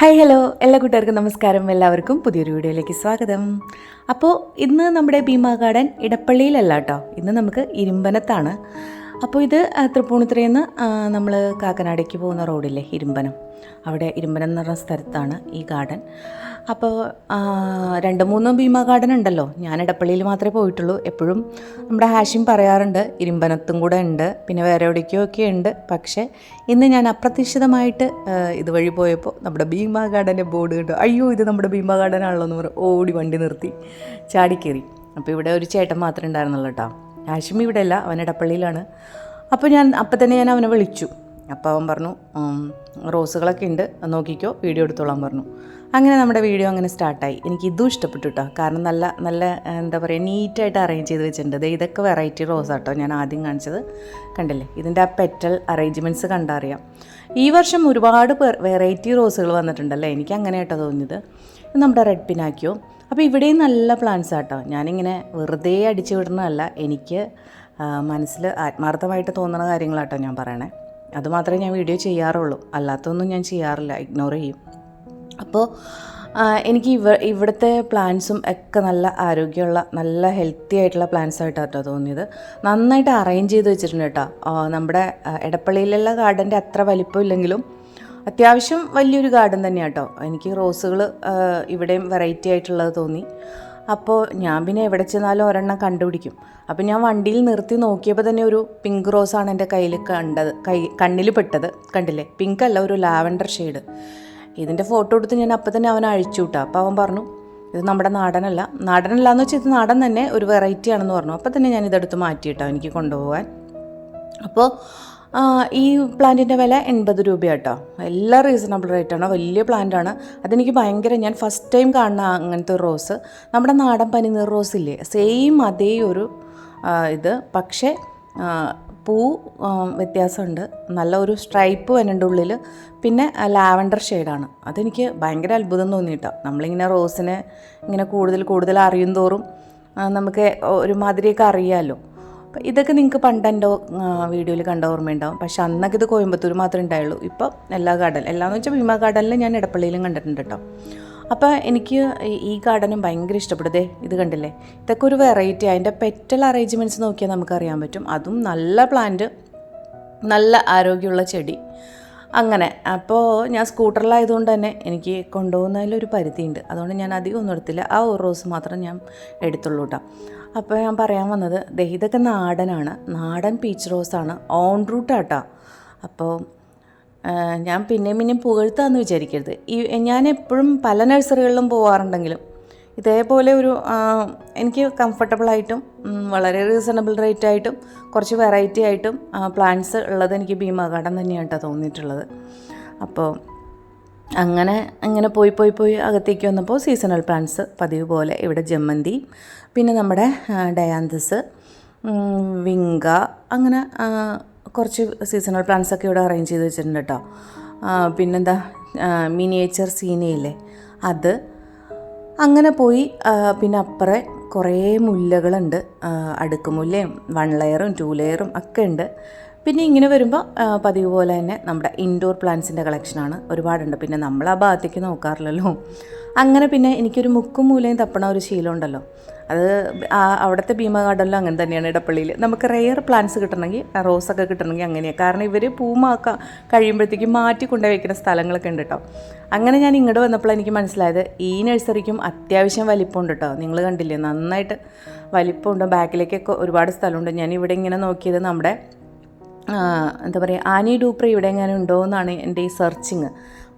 Hi hello. എല്ലാ കൂട്ടുകാർക്കും നമസ്കാരം. എല്ലാവർക്കും പുതിയൊരു വീഡിയോയിലേക്ക് സ്വാഗതം. അപ്പോൾ ഇന്ന് നമ്മുടെ ഭീമാ ഗാർഡൻ ഇടപ്പള്ളിയിലല്ല കേട്ടോ. ഇന്ന് നമുക്ക് ഇരുമ്പനത്താണ്. അപ്പോൾ ഇത് തൃപ്പൂണിത്തുറയിൽ നിന്ന് നമ്മൾ കാക്കനാടേക്ക് പോകുന്ന റോഡില്ലേ ഇരുമ്പനം. അവിടെ ഇരുമ്പനം എന്ന് പറഞ്ഞ സ്ഥലത്താണ് ഈ ഗാർഡൻ. അപ്പോൾ രണ്ട് മൂന്ന് ഭീമ ഗാർഡൻ ഉണ്ടല്ലോ. ഞാൻ ഇടപ്പള്ളിയിൽ മാത്രമേ പോയിട്ടുള്ളൂ. എപ്പോഴും നമ്മുടെ ഹാഷിം പറയാറുണ്ട് ഇരുമ്പനത്തും കൂടെ ഉണ്ട് പിന്നെ വേറെ എവിടേക്കോ ഒക്കെ ഉണ്ട്. പക്ഷേ ഇന്ന് ഞാൻ അപ്രതീക്ഷിതമായിട്ട് ഇതുവഴി പോയപ്പോൾ നമ്മുടെ ഭീമ ഗാർഡന്റെ ബോർഡ് കണ്ടു. അയ്യോ ഇത് നമ്മുടെ ഭീമ ഗാർഡൻ ആണല്ലോ എന്ന് പറഞ്ഞ് ഓടി വണ്ടി നിർത്തി ചാടിക്കേറി. അപ്പോൾ ഇവിടെ ഒരു ചേട്ടൻ മാത്രമേ ഉണ്ടായിരുന്നുള്ളൂ കേട്ടോ. ഹാഷിം ഇവിടെ അല്ല അവൻ ഇടപ്പള്ളിയിലാണ് അപ്പോൾ ഞാൻ അപ്പം തന്നെ ഞാൻ അവനെ വിളിച്ചു. അപ്പോൾ അവൻ പറഞ്ഞു റോസുകളൊക്കെ ഉണ്ട് നോക്കിക്കോ വീഡിയോ എടുത്തോളാൻ പറഞ്ഞു. അങ്ങനെ നമ്മുടെ വീഡിയോ അങ്ങനെ സ്റ്റാർട്ടായി. എനിക്ക് ഇതും ഇഷ്ടപ്പെട്ടു കേട്ടോ കാരണം നല്ല നല്ല എന്താ പറയുക നീറ്റായിട്ട് അറേഞ്ച് ചെയ്ത് വെച്ചിട്ടുണ്ട്. ഇതൊക്കെ വെറൈറ്റി റോസ് ഞാൻ ആദ്യം കാണിച്ചത്. കണ്ടില്ലേ? ഇതിന്റെ ആ പെറ്റൽ അറേഞ്ച്മെന്റ്സ് കണ്ടറിയാം. ഈ വർഷം ഒരുപാട് വെറൈറ്റി റോസുകൾ വന്നിട്ടുണ്ടല്ലേ? എനിക്ക് അങ്ങനെ കേട്ടോ തോന്നിയത്. നമ്മുടെ റെഡ് പിനാക്കിയോ അപ്പോൾ ഇവിടെയും നല്ല പ്ലാൻസ് ആട്ടോ. ഞാനിങ്ങനെ വെറുതെ അടിച്ചു വിടുന്നതല്ല എനിക്ക് മനസ്സിൽ ആത്മാർത്ഥമായിട്ട് തോന്നുന്ന കാര്യങ്ങളാട്ടോ ഞാൻ പറയണേ. അതുമാത്രമേ ഞാൻ വീഡിയോ ചെയ്യാറുള്ളൂ. അല്ലാത്തതൊന്നും ഞാൻ ചെയ്യാറില്ല. ഇഗ്നോർ ചെയ്യും. അപ്പോൾ എനിക്ക് ഇവ ഇവിടുത്തെ പ്ലാന്റ്സും ഒക്കെ നല്ല ആരോഗ്യമുള്ള നല്ല ഹെൽത്തി ആയിട്ടുള്ള പ്ലാന്റ്സ് ആയിട്ടാട്ടോ തോന്നിയത്. നന്നായിട്ട് അറേഞ്ച് ചെയ്ത് വെച്ചിട്ടുണ്ട് കേട്ടോ. നമ്മുടെ ഇടപ്പള്ളിയിലുള്ള ഗാർഡന്റെ അത്ര വലിപ്പമില്ലെങ്കിലും അത്യാവശ്യം വലിയൊരു ഗാർഡൻ തന്നെയാണ് കേട്ടോ എനിക്ക് റോസുകൾ ഇവിടെയും വെറൈറ്റി ആയിട്ടുള്ളത് തോന്നി. അപ്പോൾ ഞാൻ പിന്നെ എവിടെ ചെന്നാലും ഒരെണ്ണം കണ്ടുപിടിക്കും. അപ്പോൾ ഞാൻ വണ്ടിയിൽ നിർത്തി നോക്കിയപ്പോൾ തന്നെ ഒരു പിങ്ക് റോസാണ് എന്റെ കയ്യിൽ കണ്ടത് കൈ കണ്ണിൽ പെട്ടത്. കണ്ടില്ലേ? പിങ്ക് അല്ല ഒരു ലാവൻഡർ ഷെയ്ഡ്. ഇതിന്റെ ഫോട്ടോ എടുത്ത് ഞാൻ അപ്പം തന്നെ അവൻ അഴിച്ചു വിട്ടാ. അപ്പോൾ അവൻ പറഞ്ഞു ഇത് നമ്മുടെ നാടനല്ല. നാടനല്ല എന്ന് വെച്ചാൽ ഇത് നാടൻ തന്നെ ഒരു വെറൈറ്റി ആണെന്ന് പറഞ്ഞു. അപ്പോൾ തന്നെ ഞാൻ ഇതെടുത്ത് മാറ്റിയിട്ടോ എനിക്ക് കൊണ്ടുപോകാൻ അപ്പോൾ ഈ പ്ലാന്റിന്റെ വില എൺപത് രൂപയാട്ടോ. എല്ലാം റീസണബിൾ റേറ്റാണ് വലിയ പ്ലാന്റാണ് അതെനിക്ക് ഭയങ്കര ഞാൻ ഫസ്റ്റ് ടൈം കാണുന്ന അങ്ങനത്തെ റോസ് നമ്മുടെ നാടൻ പനിനീർ റോസ് ഇല്ലേ? സെയിം അതേ ഒരു ഇത്. പക്ഷേ പൂ വ്യത്യാസമുണ്ട്. നല്ല ഒരു സ്ട്രൈപ്പ് വരുന്നുണ്ട് ഉള്ളിൽ പിന്നെ ലാവൻഡർ ഷെയ്ഡാണ് അതെനിക്ക് ഭയങ്കര അത്ഭുതം തോന്നിയിട്ടോ. നമ്മളിങ്ങനെ റോസിനെ ഇങ്ങനെ കൂടുതൽ കൂടുതൽ അറിയും തോറും നമുക്ക് ഒരുമാതിരിയൊക്കെ അറിയാമല്ലോ അപ്പം ഇതൊക്കെ നിങ്ങൾക്ക് പണ്ട് എന്റെ വീഡിയോയിൽ കണ്ട ഓർമ്മയുണ്ടാവും. പക്ഷെ അന്നൊക്കെ ഇത് കോയമ്പത്തൂർ മാത്രമേ ഉണ്ടായുള്ളൂ. ഇപ്പോൾ എല്ലാ ഗാർഡൻ എല്ലാന്ന് വെച്ചാൽ ഭീമ ഗാർഡനിൽ ഞാൻ ഇടപ്പള്ളിയിലും കണ്ടിട്ടുണ്ട് കേട്ടോ അപ്പോൾ എനിക്ക് ഈ- ഗാർഡനും ഭയങ്കര ഇഷ്ടപ്പെടുതേ ഇത് കണ്ടില്ലേ? ഇതൊക്കെ ഒരു വെറൈറ്റി അതിന്റെ പെറ്റൽ അറേഞ്ച്മെന്റ്സ് നോക്കിയാൽ നമുക്കറിയാൻ പറ്റും. അതും നല്ല പ്ലാന്റ് നല്ല ആരോഗ്യമുള്ള ചെടി. അങ്ങനെ. അപ്പോൾ ഞാൻ സ്കൂട്ടറിലായതുകൊണ്ട് തന്നെ എനിക്ക് കൊണ്ടുപോകുന്നതിലൊരു പരിധിയുണ്ട്. അതുകൊണ്ട് ഞാൻ അധികം ഒന്നും എടുത്തില്ല. ആ ഒരു റോസ് മാത്രം ഞാൻ എടുത്തുള്ളൂ കേട്ടോ അപ്പോൾ ഞാൻ പറയാൻ വന്നത് ദഹിതൊക്കെ നാടനാണ്. നാടൻ പീച്ച് റോസാണ് ഓൺ റൂട്ടാട്ടോ അപ്പോൾ ഞാൻ പിന്നെയും പിന്നെയും പുകഴ്ത്താന്ന് വിചാരിക്കരുത്. ഈ ഞാൻ എപ്പോഴും പല നഴ്സറികളിലും പോവാറുണ്ടെങ്കിലും ഇതേപോലെ ഒരു എനിക്ക് കംഫർട്ടബിളായിട്ടും വളരെ റീസണബിൾ റേറ്റ് ആയിട്ടും കുറച്ച് വെറൈറ്റി ആയിട്ടും പ്ലാന്റ്സ് ഉള്ളത് എനിക്ക് ഭീമാ കേട്ടോ തോന്നിയിട്ടുള്ളത്. അപ്പോൾ അങ്ങനെ അങ്ങനെ പോയി പോയി പോയി അകത്തേക്ക് വന്നപ്പോൾ സീസണൽ പ്ലാന്റ്സ് പതിവ് പോലെ ഇവിടെ ജമ്മന്തി പിന്നെ നമ്മുടെ ഡയാന്തസ് വിങ്ക അങ്ങനെ കുറച്ച് സീസണൽ പ്ലാന്റ്സ് ഒക്കെ ഇവിടെ അറേഞ്ച് ചെയ്ത് വെച്ചിട്ടുണ്ട് കേട്ടോ പിന്നെന്താ മിനിയേച്ചർ സീനയില്ലേ അത് അങ്ങനെ പോയി പിന്നെ അപ്പുറം കുറേ മുല്ലകളുണ്ട്. അടുക്കുമുല്ലയും വൺ ലെയറും ടു ലെയറും ഒക്കെ ഉണ്ട്. പിന്നെ ഇങ്ങനെ വരുമ്പോൾ പതിവ് പോലെ തന്നെ നമ്മുടെ ഇൻഡോർ പ്ലാന്റ്സിന്റെ കളക്ഷനാണ് ഒരുപാടുണ്ട്. പിന്നെ നമ്മൾ ആ ഭാഗത്തേക്ക് നോക്കാറില്ലല്ലോ. അങ്ങനെ പിന്നെ എനിക്കൊരു മുക്കും മൂലയും തപ്പണ ഒരു ശീലമുണ്ടല്ലോ അത് അവിടുത്തെ ഭീമ ഗാർഡനിലും അങ്ങനെ തന്നെയാണ് ഇടപ്പള്ളിയിൽ നമുക്ക് റെയർ പ്ലാന്റ്സ് കിട്ടണമെങ്കിൽ റോസൊക്കെ കിട്ടണമെങ്കിൽ അങ്ങനെയാണ് കാരണം ഇവർ പൂമാക്ക കഴിയുമ്പോഴത്തേക്കും മാറ്റി കൊണ്ടുപോയി വയ്ക്കുന്ന സ്ഥലങ്ങളൊക്കെ ഉണ്ട് കേട്ടോ അങ്ങനെ ഞാൻ ഇങ്ങോട്ട് വന്നപ്പോൾ എനിക്ക് മനസ്സിലായത് ഈ നഴ്സറിക്കും അത്യാവശ്യം വലിപ്പമുണ്ട് കേട്ടോ നിങ്ങൾ കണ്ടില്ലേ നന്നായിട്ട് വലിപ്പമുണ്ട്. ബാക്കിലേക്കൊക്കെ ഒരുപാട് സ്ഥലമുണ്ട്. ഞാൻ ഇവിടെ ഇങ്ങനെ നോക്കിയത് നമ്മുടെ എന്താ പറയുക ആനി ഡൂപ്ര ഇവിടെ എങ്ങനെ ഉണ്ടോ എന്നാണ് എന്റെ ഈ സെർച്ചിങ്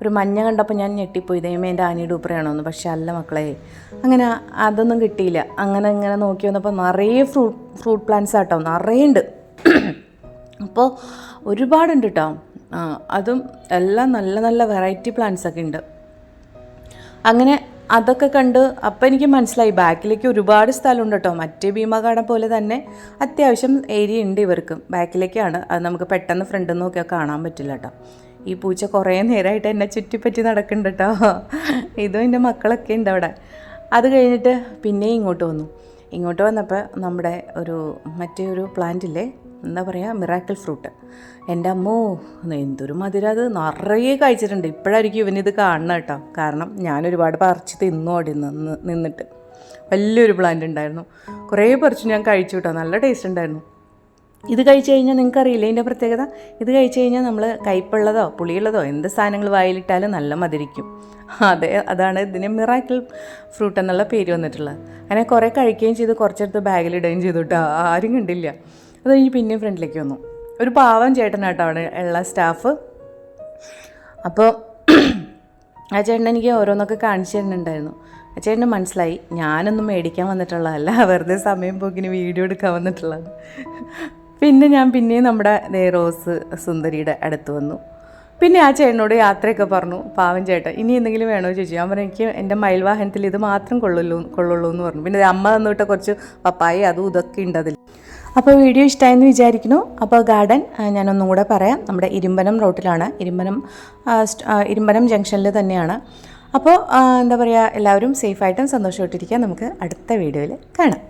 ഒരു മഞ്ഞ കണ്ടപ്പോൾ ഞാൻ ഞെട്ടിപ്പോയി. ദൈവമേ എന്റെ ആനി ഡൂപ്രയാണോ എന്ന് പക്ഷേ അല്ല മക്കളെ അങ്ങനെ അതൊന്നും കിട്ടിയില്ല. അങ്ങനെ ഇങ്ങനെ നോക്കി വന്നപ്പോൾ നിറയെ ഫ്രൂട്ട് ഫ്രൂട്ട് പ്ലാന്റ്സ് ആട്ടോ നിറയെ ഉണ്ട്. അപ്പോൾ ഒരുപാടുണ്ട് കേട്ടോ അതും എല്ലാം നല്ല നല്ല വെറൈറ്റി പ്ലാന്റ്സ് ഒക്കെ ഉണ്ട്. അങ്ങനെ അതൊക്കെ കണ്ട് അപ്പം എനിക്ക് മനസ്സിലായി. ബാക്കിലേക്ക് ഒരുപാട് സ്ഥലമുണ്ട് കേട്ടോ മറ്റേ ഭീമാകാടം പോലെ തന്നെ അത്യാവശ്യം ഏരിയ ഉണ്ട് ഇവർക്ക്. ബാക്കിലേക്കാണ്. അത് നമുക്ക് പെട്ടെന്ന് ഫ്രണ്ടിൽ നോക്കിയാൽ കാണാൻ പറ്റില്ല കേട്ടോ ഈ പൂച്ച കുറേ നേരമായിട്ട് എന്നെ ചുറ്റിപ്പറ്റി നടക്കുന്നുണ്ട് കേട്ടോ ഇതും എന്റെ മക്കളൊക്കെ ഉണ്ട് അവിടെ. അത് കഴിഞ്ഞിട്ട് പിന്നെയും ഇങ്ങോട്ട് വന്നു. ഇങ്ങോട്ട് വന്നപ്പോൾ നമ്മുടെ ഒരു മറ്റേ ഒരു പ്ലാന്റ് ഇല്ലേ? എന്താ പറയുക മിറാക്കിൾ ഫ്രൂട്ട് എന്റെ അമ്മോ എന്തൊരു മധുരം അത്. നിറയെ കഴിച്ചിട്ടുണ്ട്. ഇപ്പോഴായിരിക്കും ഇവനിത് കാണണം കേട്ടോ. കാരണം ഞാൻ ഒരുപാട് പറിച്ച് തിന്നു അവിടെ നിന്ന് നിന്നിട്ട്. വലിയൊരു പ്ലാന്റ് ഉണ്ടായിരുന്നു. കുറേ പറിച്ച് ഞാൻ കഴിച്ചു കേട്ടോ. നല്ല ടേസ്റ്റ് ഉണ്ടായിരുന്നു. ഇത് കഴിച്ചു കഴിഞ്ഞാൽ നിങ്ങൾക്ക് അറിയില്ല ഇതിന്റെ പ്രത്യേകത? ഇത് കഴിച്ചു കഴിഞ്ഞാൽ നമ്മൾ കയ്പുള്ളതോ പുളിയുള്ളതോ എന്ത് സാധനങ്ങൾ വായിലിട്ടാലും നല്ല മധുരിക്കും. അതെ അതാണ് ഇതിന് മിറാക്കിൾ ഫ്രൂട്ട് എന്നുള്ള പേര് വന്നിട്ടുള്ളത്. അങ്ങനെ കുറേ കഴിക്കുകയും ചെയ്ത് കുറച്ചെടുത്ത് ബാഗിലിടുകയും ചെയ്തു കേട്ടോ. ആരും കണ്ടില്ല. അത് കഴിഞ്ഞ് പിന്നെ ഫ്രണ്ടിലേക്ക് വന്നു. ഒരു പാവം ചേട്ടനാട്ടോ അവിടെ ഉള്ള സ്റ്റാഫ് അപ്പോൾ ആ ചേട്ടൻ എനിക്ക് ഓരോന്നൊക്കെ കാണിച്ചു തരുന്നുണ്ടായിരുന്നു. ആ ചേട്ടന് മനസ്സിലായി ഞാനൊന്നും മേടിക്കാൻ വന്നിട്ടുള്ളതല്ല വെറുതെ സമയം പോക്കിന് വീഡിയോ എടുക്കാൻ വന്നിട്ടുള്ളത് പിന്നെ ഞാൻ പിന്നെയും നമ്മുടെ റോസ് സുന്ദരിയുടെ അടുത്ത് വന്നു. പിന്നെ ആ ചേട്ടനോട് യാത്രയൊക്കെ പറഞ്ഞു പാവം ചേട്ടൻ ഇനി എന്തെങ്കിലും വേണോ ചോദിച്ചു ഞാൻ പറഞ്ഞു എനിക്ക് എന്റെ മയിൽ വാഹനത്തിൽ ഇത് മാത്രം കൊള്ളുള്ളൂ കൊള്ളുള്ളൂ എന്ന് പറഞ്ഞു. പിന്നെ അമ്മ തന്നിട്ട് കുറച്ച് പപ്പായി അതും ഇതൊക്കെ ഉണ്ട് അതിൽ അപ്പോൾ വീഡിയോ ഇഷ്ടമായെന്ന് വിചാരിക്കുന്നു. അപ്പോൾ ഗാർഡൻ ഞാനൊന്നും കൂടെ പറയാം. നമ്മുടെ ഇരുമ്പനം റോട്ടിലാണ്. ഇരുമ്പനം ഇരുമ്പനം ജംഗ്ഷനിൽ തന്നെയാണ്. അപ്പോൾ എന്താ പറയുക എല്ലാവരും സേഫായിട്ടും സന്തോഷമായിട്ടിരിക്കുക നമുക്ക് അടുത്ത വീഡിയോയിൽ കാണാം.